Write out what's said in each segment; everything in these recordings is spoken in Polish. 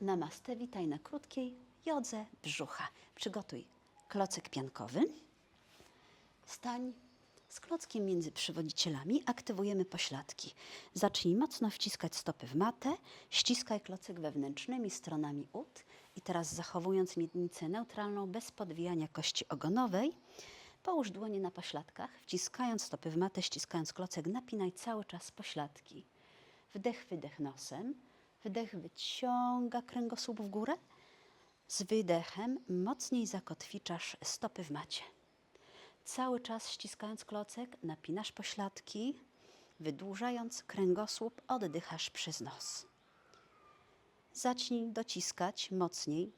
Namaste, witaj na krótkiej jodze brzucha. Przygotuj klocek piankowy. Stań z klockiem między przywodzicielami, aktywujemy pośladki. Zacznij mocno wciskać stopy w matę, ściskaj klocek wewnętrznymi stronami ud i teraz zachowując miednicę neutralną bez podwijania kości ogonowej, połóż dłonie na pośladkach, wciskając stopy w matę, ściskając klocek, napinaj cały czas pośladki. Wdech, wydech nosem, wdech wyciąga kręgosłup w górę, z wydechem mocniej zakotwiczasz stopy w macie. Cały czas ściskając klocek, napinasz pośladki, wydłużając kręgosłup, oddychasz przez nos. Zacznij dociskać mocniej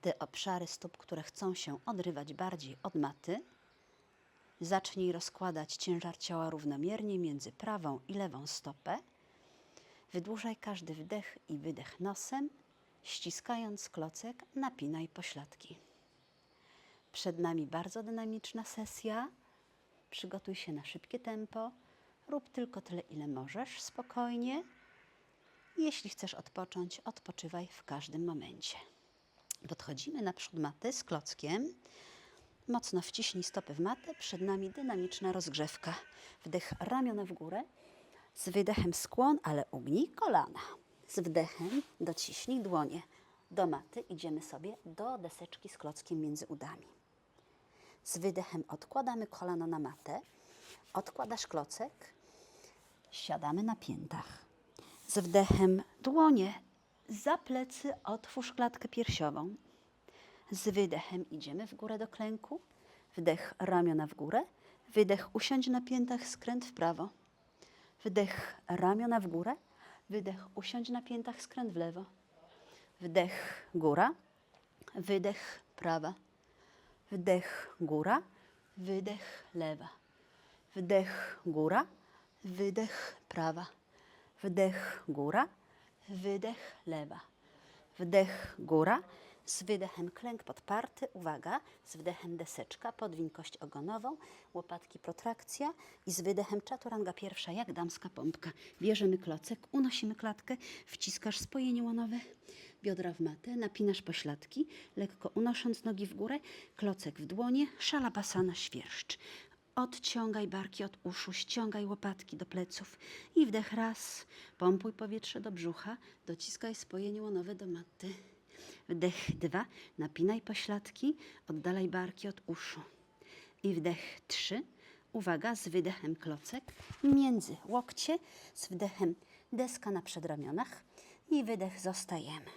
te obszary stóp, które chcą się odrywać bardziej od maty. Zacznij rozkładać ciężar ciała równomiernie między prawą i lewą stopę. Wydłużaj każdy wdech i wydech nosem, ściskając klocek, napinaj pośladki. Przed nami bardzo dynamiczna sesja. Przygotuj się na szybkie tempo. Rób tylko tyle, ile możesz, spokojnie. Jeśli chcesz odpocząć, odpoczywaj w każdym momencie. Podchodzimy na przód maty z klockiem. Mocno wciśnij stopy w matę. Przed nami dynamiczna rozgrzewka. Wdech ramiona w górę. Z wydechem skłon, ale ugnij kolana. Z wdechem dociśnij dłonie do maty. Idziemy sobie do deseczki z klockiem między udami. Z wydechem odkładamy kolano na matę. Odkładasz klocek. Siadamy na piętach. Z wdechem dłonie za plecy otwórz klatkę piersiową. Z wydechem idziemy w górę do klęku. Wdech ramiona w górę. Wydech usiądź na piętach, skręt w prawo. Wdech ramiona w górę. Wydech usiądź na piętach, skręt w lewo. Wdech góra. Wydech prawa. Wdech góra. Wydech lewa. Wdech góra. Wydech prawa. Wdech góra. Wydech lewa. Wdech góra. Z wydechem klęk podparty. Uwaga. Z wdechem deseczka. Podwiń kość ogonową. Łopatki protrakcja. I z wydechem czaturanga pierwsza, jak damska pompka. Bierzemy klocek, unosimy klatkę, wciskasz spojenie łonowe, biodra w matę, napinasz pośladki, lekko unosząc nogi w górę, klocek w dłonie, szalabasana świerszcz. Odciągaj barki od uszu, ściągaj łopatki do pleców i wdech raz, pompuj powietrze do brzucha, dociskaj spojenie łonowe do maty. Wdech dwa, napinaj pośladki, oddalaj barki od uszu. I wdech trzy, uwaga, z wydechem klocek, między łokcie, z wdechem deska na przedramionach i wydech zostajemy.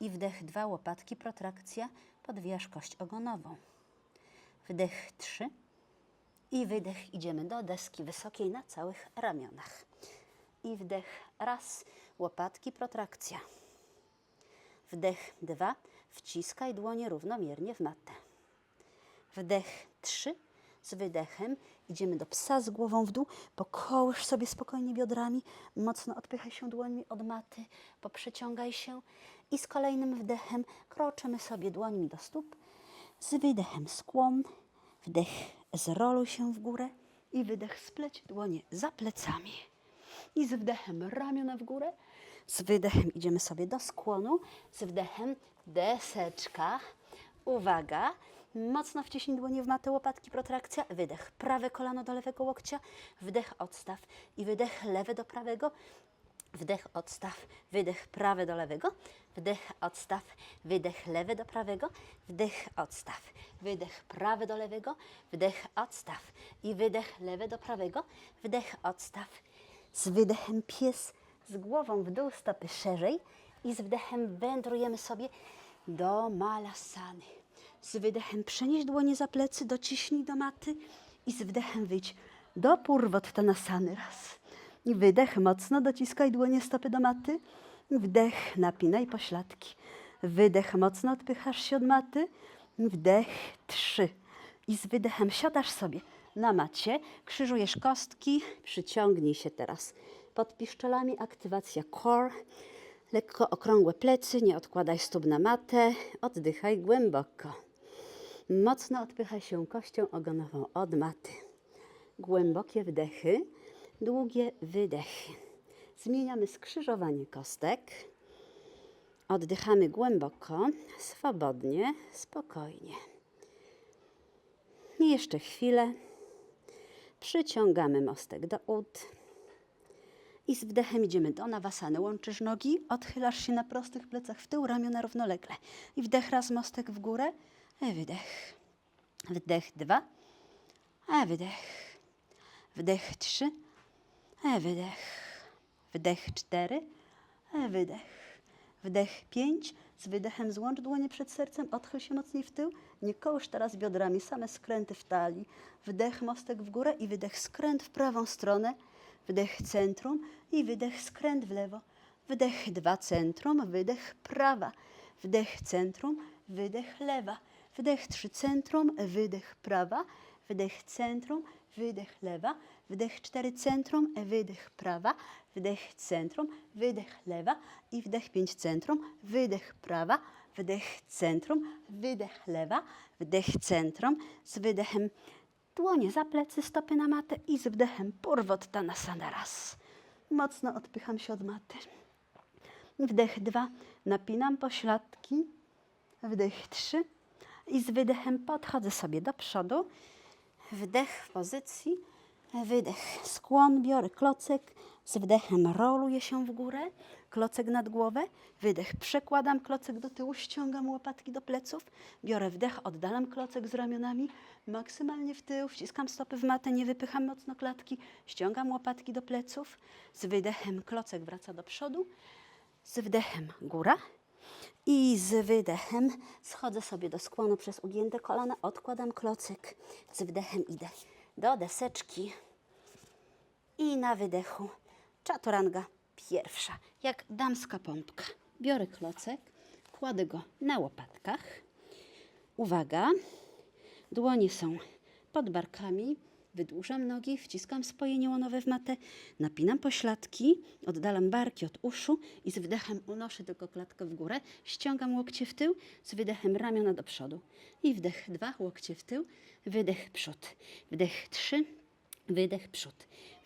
I wdech dwa, łopatki, protrakcja, podwijasz kość ogonową. Wdech trzy, i wydech idziemy do deski wysokiej na całych ramionach. I wdech raz, łopatki, protrakcja. Wdech dwa, wciskaj dłonie równomiernie w matę. Wdech trzy, z wydechem idziemy do psa z głową w dół, pokołysz sobie spokojnie biodrami, mocno odpychaj się dłońmi od maty, poprzeciągaj się i z kolejnym wdechem kroczymy sobie dłońmi do stóp, z wydechem skłon, wdech zroluj się w górę i wydech spleć dłonie za plecami. I z wdechem ramiona w górę, z wydechem idziemy sobie do skłonu, z wdechem deseczka. Uwaga, mocno wciśnij dłonie w matę, łopatki, protrakcja, wydech, prawe kolano do lewego łokcia, wdech, odstaw i wydech lewy do prawego, Wdech, odstaw, wydech prawy do lewego, wdech, odstaw, wydech lewy do prawego, wdech, odstaw, wydech prawy do lewego, wdech, odstaw i wydech lewy do prawego, wdech, odstaw. Z wydechem pies z głową w dół, stopy szerzej i z wdechem wędrujemy sobie do malasany. Z wydechem przenieś dłonie za plecy, dociśnij do maty i z wdechem wyjdź do purwottanasany raz. I wydech, mocno dociskaj dłonie stopy do maty. Wdech, napinaj pośladki. Wydech, mocno odpychasz się od maty. Wdech, trzy. I z wydechem siadasz sobie na macie, krzyżujesz kostki, przyciągnij się teraz pod piszczelami, aktywacja core. Lekko okrągłe plecy, nie odkładaj stóp na matę, oddychaj głęboko. Mocno odpychaj się kością ogonową od maty. Głębokie wdechy, długie wydechy. Zmieniamy skrzyżowanie kostek. Oddychamy głęboko, swobodnie, spokojnie. I jeszcze chwilę. Przyciągamy mostek do ud. I z wdechem idziemy do nawasany. Łączysz nogi, odchylasz się na prostych plecach w tył, ramiona równolegle. I wdech raz, mostek w górę. E, Wydech. Wdech dwa. A wydech. Wdech trzy. E, wydech. Wdech cztery. E, wydech. Wdech pięć. Z wydechem złącz dłonie przed sercem, odchyl się mocniej w tył. Nie kołysz teraz biodrami, same skręty w talii. Wdech, mostek w górę i wydech, skręt w prawą stronę. Wdech centrum i wydech, skręt w lewo. Wdech dwa centrum, wydech prawa. Wdech centrum, wydech lewa. Wdech trzy centrum, wydech prawa. Wdech centrum, wydech lewa. Wdech cztery centrum, wydech prawa. Wdech centrum, wydech lewa. I wdech pięć centrum, wydech prawa. Wdech centrum, wydech lewa. Wdech centrum z wydechem dłonie za plecy, stopy na matę i z wdechem purwottanasana raz. Mocno odpycham się od maty. Wdech dwa, napinam pośladki. Wdech trzy i z wydechem podchodzę sobie do przodu. Wdech w pozycji, wydech, skłon, biorę klocek, z wdechem roluję się w górę, klocek nad głowę, wydech, przekładam klocek do tyłu, ściągam łopatki do pleców, biorę wdech, oddalam klocek z ramionami, maksymalnie w tył, wciskam stopy w matę, nie wypycham mocno klatki, ściągam łopatki do pleców, z wydechem klocek wraca do przodu, z wdechem góra, i z wydechem schodzę sobie do skłonu przez ugięte kolana, odkładam klocek. Z wdechem idę do deseczki. I na wydechu czaturanga pierwsza, jak damska pompka. Biorę klocek, kładę go na łopatkach. Uwaga, dłonie są pod barkami. Wydłużam nogi, wciskam spojenie łonowe w matę, napinam pośladki, oddalam barki od uszu i z wdechem unoszę tylko klatkę w górę, ściągam łokcie w tył, z wydechem ramiona do przodu. I wdech dwa, łokcie w tył, wydech przód, wdech trzy, wydech przód,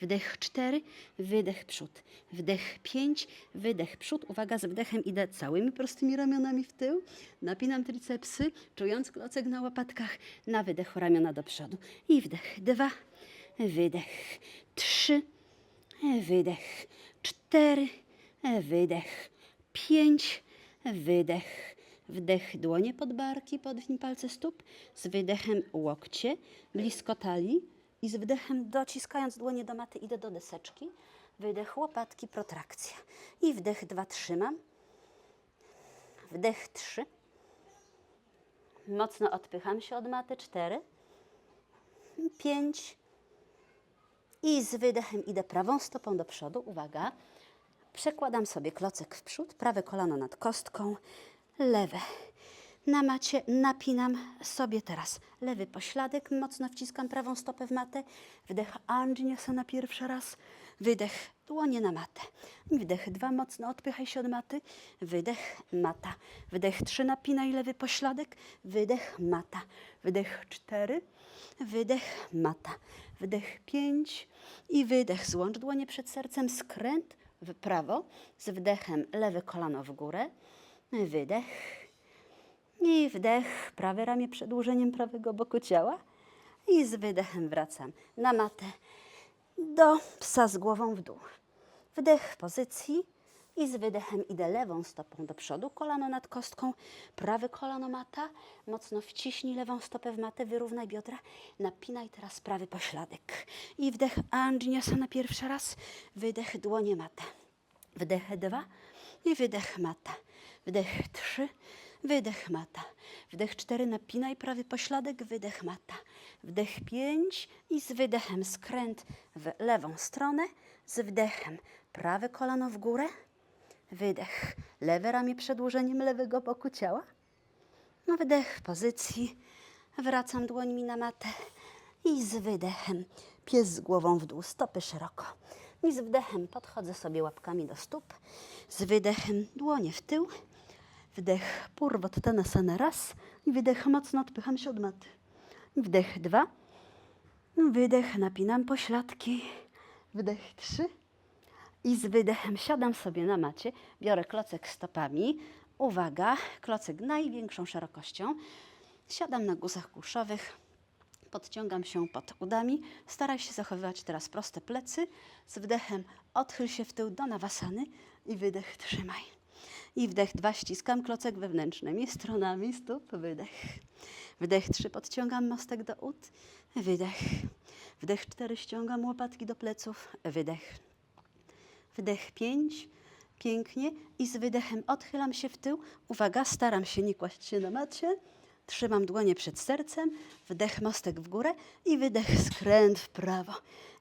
wdech cztery, wydech przód, wdech pięć, wydech przód. Uwaga, z wdechem idę całymi prostymi ramionami w tył, napinam tricepsy, czując klocek na łopatkach, na wydechu ramiona do przodu. I wdech dwa, wydech trzy, wydech cztery, wydech pięć, wydech. Wdech dłonie pod barki, podwiń palce stóp, z wydechem łokcie blisko talii i z wdechem dociskając dłonie do maty idę do deseczki. Wydech łopatki, protrakcja. I wdech dwa trzymam. Wdech trzy. Mocno odpycham się od maty. Cztery. Pięć. I z wydechem idę prawą stopą do przodu. Uwaga. Przekładam sobie klocek w przód, prawe kolano nad kostką, lewe. Na macie napinam sobie teraz lewy pośladek, mocno wciskam prawą stopę w matę. Wdech Anjasana pierwszy raz, wydech dłonie na matę. Wdech dwa, mocno odpychaj się od maty. Wydech mata. Wdech trzy, napinaj lewy pośladek. Wydech mata. Wydech cztery, wydech mata. Wdech pięć i wydech. Złącz dłonie przed sercem, skręt w prawo, z wdechem lewe kolano w górę, wydech i wdech, prawe ramię przedłużeniem prawego boku ciała i z wydechem wracam na matę do psa z głową w dół. Wdech pozycji i z wydechem idę lewą stopą do przodu, kolano nad kostką, prawe kolano mata, mocno wciśnij lewą stopę w matę, wyrównaj biodra, napinaj teraz prawy pośladek. I wdech Anjasana pierwszy raz, wydech dłonie mata. Wdech dwa i wydech mata. Wdech trzy, wydech mata. Wdech cztery, napinaj prawy pośladek, wydech mata. Wdech pięć i z wydechem skręt w lewą stronę, z wdechem prawe kolano w górę, wydech, lewe ramię przedłużeniem lewego boku ciała. Wdech w pozycji, wracam dłońmi na matę i z wydechem pies z głową w dół, stopy szeroko. I z wdechem podchodzę sobie łapkami do stóp, z wydechem dłonie w tył, wdech purwottanasana raz i wydech mocno odpycham się od maty. Wdech dwa, wydech napinam pośladki, wdech trzy, i z wydechem siadam sobie na macie, biorę klocek stopami, Uwaga, klocek największą szerokością. Siadam na guzach kulszowych, podciągam się pod udami. Staraj się zachowywać teraz proste plecy. Z wdechem odchyl się w tył do nawasany i wydech trzymaj. I wdech dwa, ściskam klocek wewnętrznymi stronami stóp, wydech. Wdech trzy, podciągam mostek do ud, wydech. Wdech cztery, ściągam łopatki do pleców, wydech. Wdech pięć, pięknie i z wydechem odchylam się w tył. Uwaga, staram się nie kłaść się na macie. Trzymam dłonie przed sercem, wdech mostek w górę i wydech skręt w prawo.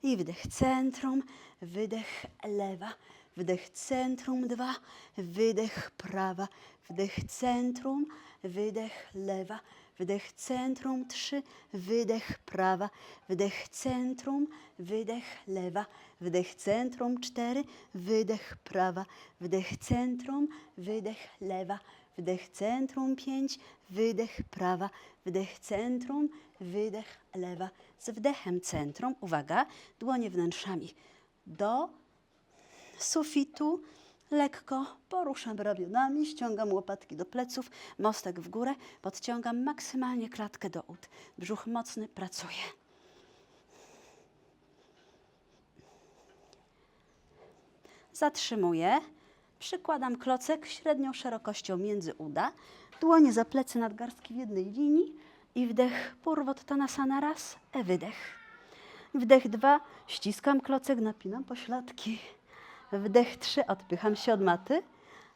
I wdech centrum, wydech lewa, wdech centrum dwa, wydech prawa, wdech centrum, wydech lewa, wdech centrum trzy, wydech prawa, wdech centrum, wydech lewa, wdech centrum cztery, wydech prawa, wdech centrum, wydech lewa, wdech centrum 5, wydech prawa, wdech centrum, wydech lewa. Z wdechem centrum, uwaga, dłonie wnętrzami. Do sufitu, lekko poruszam ramionami, ściągam łopatki do pleców, mostek w górę, podciągam maksymalnie klatkę do ud. Brzuch mocny pracuje. Zatrzymuję. Przykładam klocek średnią szerokością między uda. Dłonie za plecy nadgarstki w jednej linii. I wdech Purvottanasana raz, e wydech. Wdech dwa, ściskam klocek, napinam pośladki. Wdech trzy, odpycham się od maty.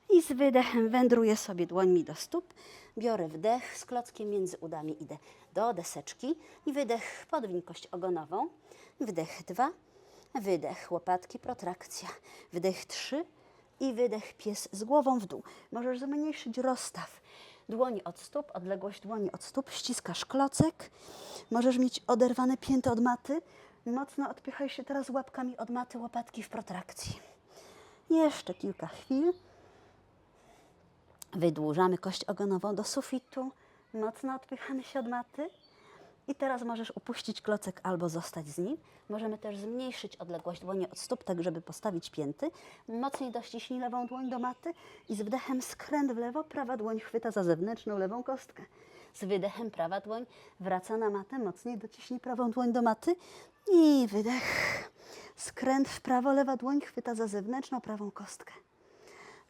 I z wydechem wędruję sobie dłońmi do stóp. Biorę wdech z klockiem między udami, idę do deseczki. I wydech, podwiń kość ogonową. Wdech dwa, wydech, łopatki, protrakcja. Wdech trzy i wydech pies z głową w dół. Możesz zmniejszyć rozstaw dłoni od stóp, odległość dłoni od stóp, ściskasz klocek. Możesz mieć oderwane pięty od maty. Mocno odpychaj się teraz łapkami od maty, łopatki w protrakcji. Jeszcze kilka chwil. Wydłużamy kość ogonową do sufitu. Mocno odpychamy się od maty. I teraz możesz upuścić klocek albo zostać z nim. Możemy też zmniejszyć odległość dłoni od stóp, tak żeby postawić pięty. Mocniej dościśnij lewą dłoń do maty i z wdechem skręt w lewo, prawa dłoń chwyta za zewnętrzną lewą kostkę. Z wydechem prawa dłoń wraca na matę, mocniej dociśnij prawą dłoń do maty i wydech. Skręt w prawo, lewa dłoń chwyta za zewnętrzną prawą kostkę.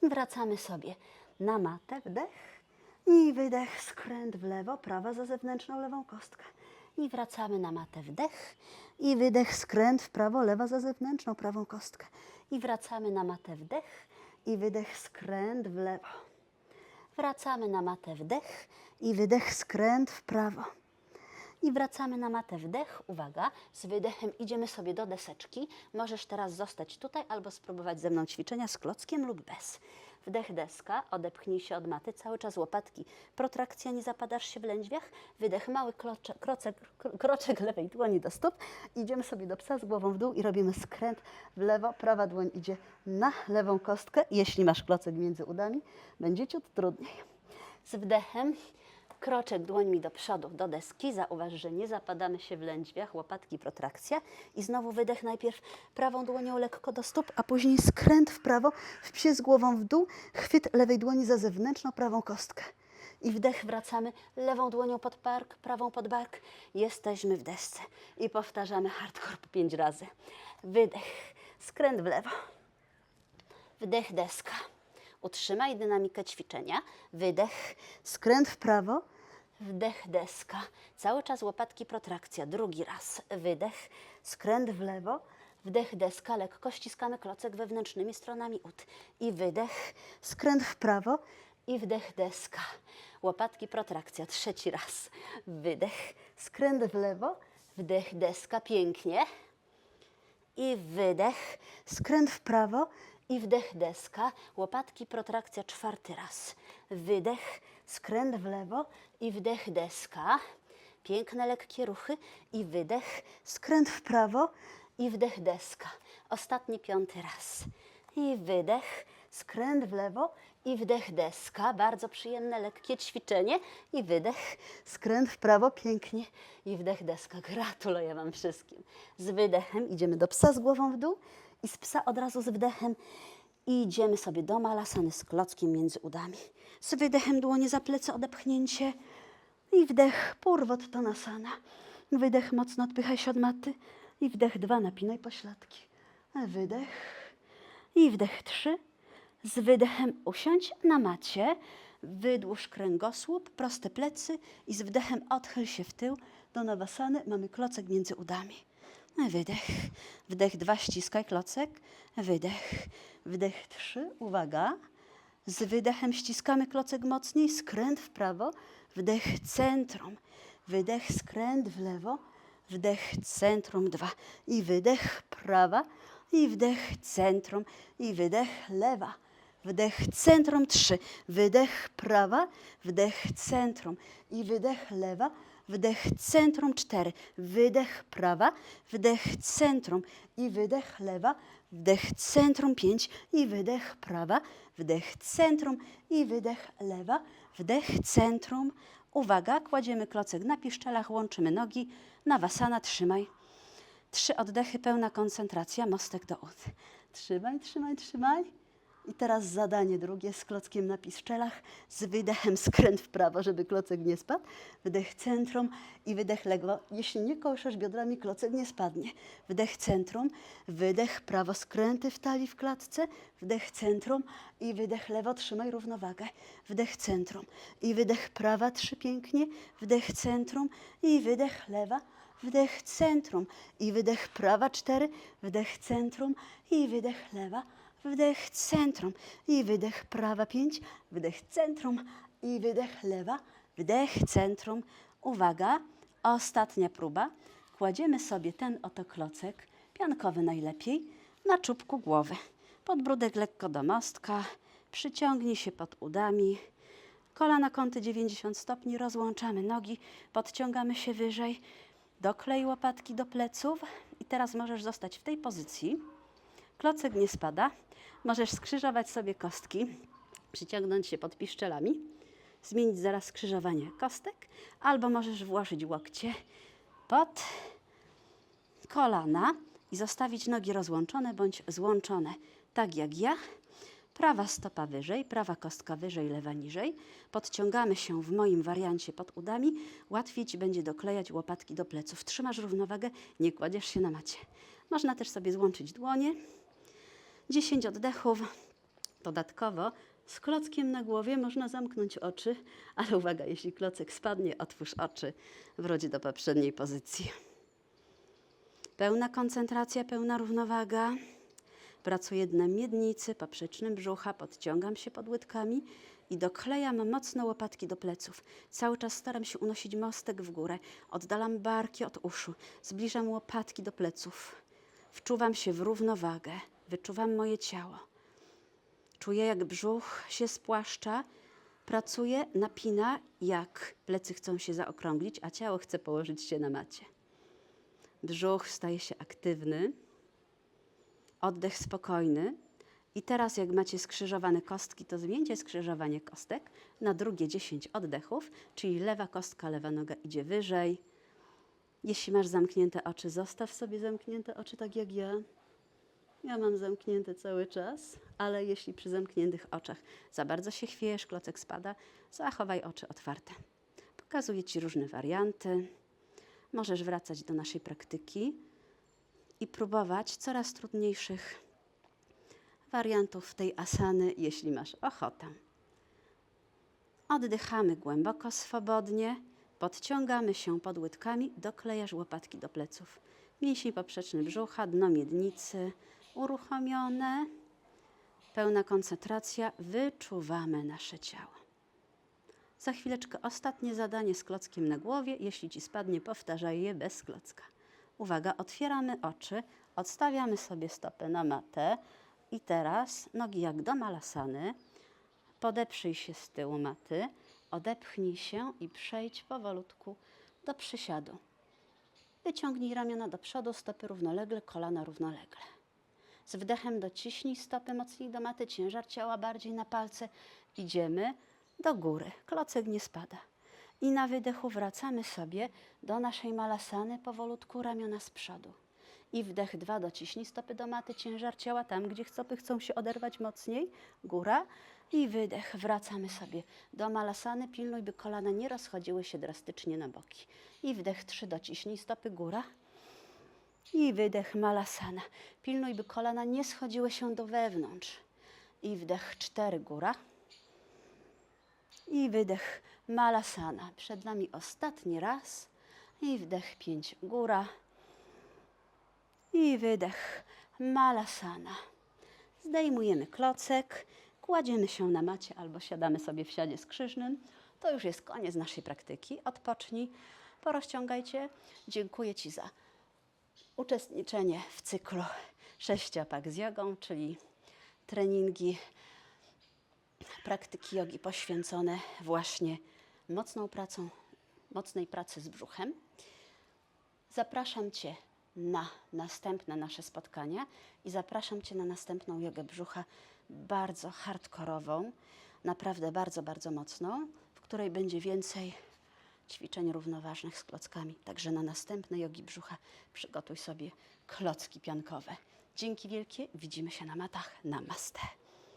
Wracamy sobie na matę, wdech i wydech, skręt w lewo, prawa za zewnętrzną lewą kostkę. I wracamy na matę, wdech i wydech, skręt w prawo, lewa za zewnętrzną prawą kostkę. I wracamy na matę, wdech i wydech, skręt w lewo. Wracamy na matę, wdech i wydech, skręt w prawo. I wracamy na matę wdech. Uwaga, z wydechem idziemy sobie do deseczki. Możesz teraz zostać tutaj albo spróbować ze mną ćwiczenia z klockiem lub bez. Wdech deska, odepchnij się od maty, cały czas łopatki. Protrakcja, nie zapadasz się w lędźwiach. Wydech, mały kloczek, krocek, kro- kroczek lewej dłoni do stóp. Idziemy sobie do psa z głową w dół i robimy skręt w lewo. Prawa dłoń idzie na lewą kostkę. Jeśli masz klocek między udami, będzie ciut trudniej. Z wdechem kroczek dłońmi do przodu, do deski. Zauważ, że nie zapadamy się w lędźwiach, łopatki, protrakcja. I znowu wydech najpierw prawą dłonią lekko do stóp, a później skręt w prawo, w psie z głową w dół, chwyt lewej dłoni za zewnętrzną prawą kostkę. I wdech wracamy lewą dłonią pod bark, prawą pod bark. Jesteśmy w desce. I powtarzamy hardcore po pięć razy. Wydech, skręt w lewo. Wdech deska. Utrzymaj dynamikę ćwiczenia. Wydech, skręt w prawo. Wdech deska. Cały czas łopatki protrakcja. Drugi raz. Wydech, skręt w lewo. Wdech deska, lekko ściskamy klocek wewnętrznymi stronami ud. I wydech, skręt w prawo. I wdech deska. Łopatki protrakcja. Trzeci raz. Wydech, skręt w lewo. Wdech deska. Pięknie i wydech, skręt w prawo i wdech deska, łopatki protrakcja czwarty raz. Wydech, skręt w lewo i wdech deska. Piękne, lekkie ruchy i wydech, skręt w prawo i wdech deska. Ostatni piąty raz. I wydech, skręt w lewo i wdech deska. Bardzo przyjemne, lekkie ćwiczenie. I wydech, skręt w prawo, pięknie. I wdech deska. Gratuluję Wam wszystkim. Z wydechem idziemy do psa z głową w dół i z psa od razu z wdechem idziemy sobie do malasany z klockiem między udami. Z wydechem dłonie za plecy odepchnięcie. I wdech, purwottanasana. Wydech, mocno odpychaj się od maty. I wdech, dwa, napinaj pośladki. Wydech. I wdech, trzy. Z wydechem usiądź na macie. Wydłuż kręgosłup, proste plecy i z wdechem odchyl się w tył do nawasany. Mamy klocek między udami. Wydech. Wdech dwa, ściskaj klocek. Wydech. Wdech trzy, uwaga. Z wydechem ściskamy klocek mocniej, skręt w prawo, wdech centrum, wydech skręt w lewo, wdech centrum dwa. I wydech prawa. I wdech centrum. I wydech lewa. Wdech centrum trzy, wydech prawa, wdech centrum. I wydech lewa, wdech centrum cztery, wydech prawa, wdech centrum i wydech lewa, wdech centrum pięć i wydech prawa, wdech centrum i wydech lewa, wdech centrum. Uwaga, kładziemy klocek na piszczelach, łączymy nogi, nawasana, trzymaj. Trzy oddechy, pełna koncentracja, mostek do ud. Trzymaj, trzymaj, trzymaj. I teraz zadanie drugie z klockiem na piszczelach, z wydechem skręt w prawo, żeby klocek nie spadł. Wydech centrum i wydech lewo. Jeśli nie kołyszasz biodrami, klocek nie spadnie. Wdech centrum, wydech prawo, skręty w talii w klatce. Wdech centrum i wydech lewo, trzymaj równowagę. Wdech centrum i wydech prawa, trzy pięknie. Wdech centrum i wydech lewa. Wdech centrum i wydech prawa, cztery. Wdech centrum i wydech lewa. Wdech centrum i wydech prawa pięć, wdech centrum i wydech lewa, wdech centrum. Uwaga, ostatnia próba. Kładziemy sobie ten oto klocek, piankowy najlepiej, na czubku głowy. Podbródek lekko do mostka, przyciągnij się pod udami. Kolana kąty 90 stopni, rozłączamy nogi, podciągamy się wyżej. Doklej łopatki do pleców i teraz możesz zostać w tej pozycji. Klocek nie spada. Możesz skrzyżować sobie kostki, przyciągnąć się pod piszczelami, zmienić zaraz skrzyżowanie kostek, albo możesz włożyć łokcie pod kolana i zostawić nogi rozłączone bądź złączone, tak jak ja. Prawa stopa wyżej, prawa kostka wyżej, lewa niżej. Podciągamy się w moim wariancie pod udami. Łatwiej Ci będzie doklejać łopatki do pleców. Trzymasz równowagę, nie kładziesz się na macie. Można też sobie złączyć dłonie. 10 oddechów. Dodatkowo z klockiem na głowie można zamknąć oczy, ale uwaga, jeśli klocek spadnie, otwórz oczy, wróć do poprzedniej pozycji. Pełna koncentracja, pełna równowaga. Pracuję dnem miednicy, poprzecznym brzucha, podciągam się pod łydkami i doklejam mocno łopatki do pleców. Cały czas staram się unosić mostek w górę. Oddalam barki od uszu, zbliżam łopatki do pleców. Wczuwam się w równowagę, wyczuwam moje ciało. Czuję, jak brzuch się spłaszcza, pracuje, napina, jak plecy chcą się zaokrąglić, a ciało chce położyć się na macie. Brzuch staje się aktywny, oddech spokojny. I teraz, jak macie skrzyżowane kostki, to zmieńcie skrzyżowanie kostek na drugie 10 oddechów, czyli lewa kostka, lewa noga idzie wyżej. Jeśli masz zamknięte oczy, zostaw sobie zamknięte oczy, tak jak ja. Ja mam zamknięte cały czas, ale jeśli przy zamkniętych oczach za bardzo się chwiejesz, klocek spada, zachowaj oczy otwarte. Pokazuję Ci różne warianty. Możesz wracać do naszej praktyki i próbować coraz trudniejszych wariantów tej asany, jeśli masz ochotę. Oddychamy głęboko, swobodnie, podciągamy się pod łydkami, doklejasz łopatki do pleców. Mięsień poprzeczny brzucha, dno miednicy uruchomione, pełna koncentracja, wyczuwamy nasze ciało. Za chwileczkę ostatnie zadanie z klockiem na głowie. Jeśli ci spadnie, powtarzaj je bez klocka. Uwaga, otwieramy oczy, odstawiamy sobie stopy na matę i teraz nogi jak do malasany. Podeprzyj się z tyłu maty, odepchnij się i przejdź powolutku do przysiadu. Wyciągnij ramiona do przodu, stopy równolegle, kolana równolegle. Z wdechem dociśnij stopy mocniej do maty, ciężar ciała bardziej na palce. Idziemy do góry, klocek nie spada. I na wydechu wracamy sobie do naszej malasany, powolutku ramiona z przodu. I wdech dwa, dociśnij stopy do maty, ciężar ciała tam, gdzie stopy chcą się oderwać mocniej. Góra. I wydech, wracamy sobie do malasany. Pilnuj, by kolana nie rozchodziły się drastycznie na boki. I wdech trzy, dociśnij stopy, góra. I wydech malasana. Pilnuj, by kolana nie schodziły się do wewnątrz. I wdech cztery, góra. I wydech malasana. Przed nami ostatni raz. I wdech pięć, góra. I wydech malasana. Zdejmujemy klocek, kładziemy się na macie albo siadamy sobie w siadzie skrzyżnym. To już jest koniec naszej praktyki. Odpocznij, porozciągajcie. Dziękuję Ci za uczestniczenie w cyklu sześciopak z jogą, czyli treningi, praktyki jogi poświęcone właśnie mocną pracą, mocnej pracy z brzuchem. Zapraszam Cię na następne nasze spotkania i zapraszam Cię na następną jogę brzucha, bardzo hardkorową, naprawdę bardzo, bardzo mocną, w której będzie więcej ćwiczeń równoważnych z klockami. Także na następne jogi brzucha przygotuj sobie klocki piankowe. Dzięki wielkie, widzimy się na matach. Namaste.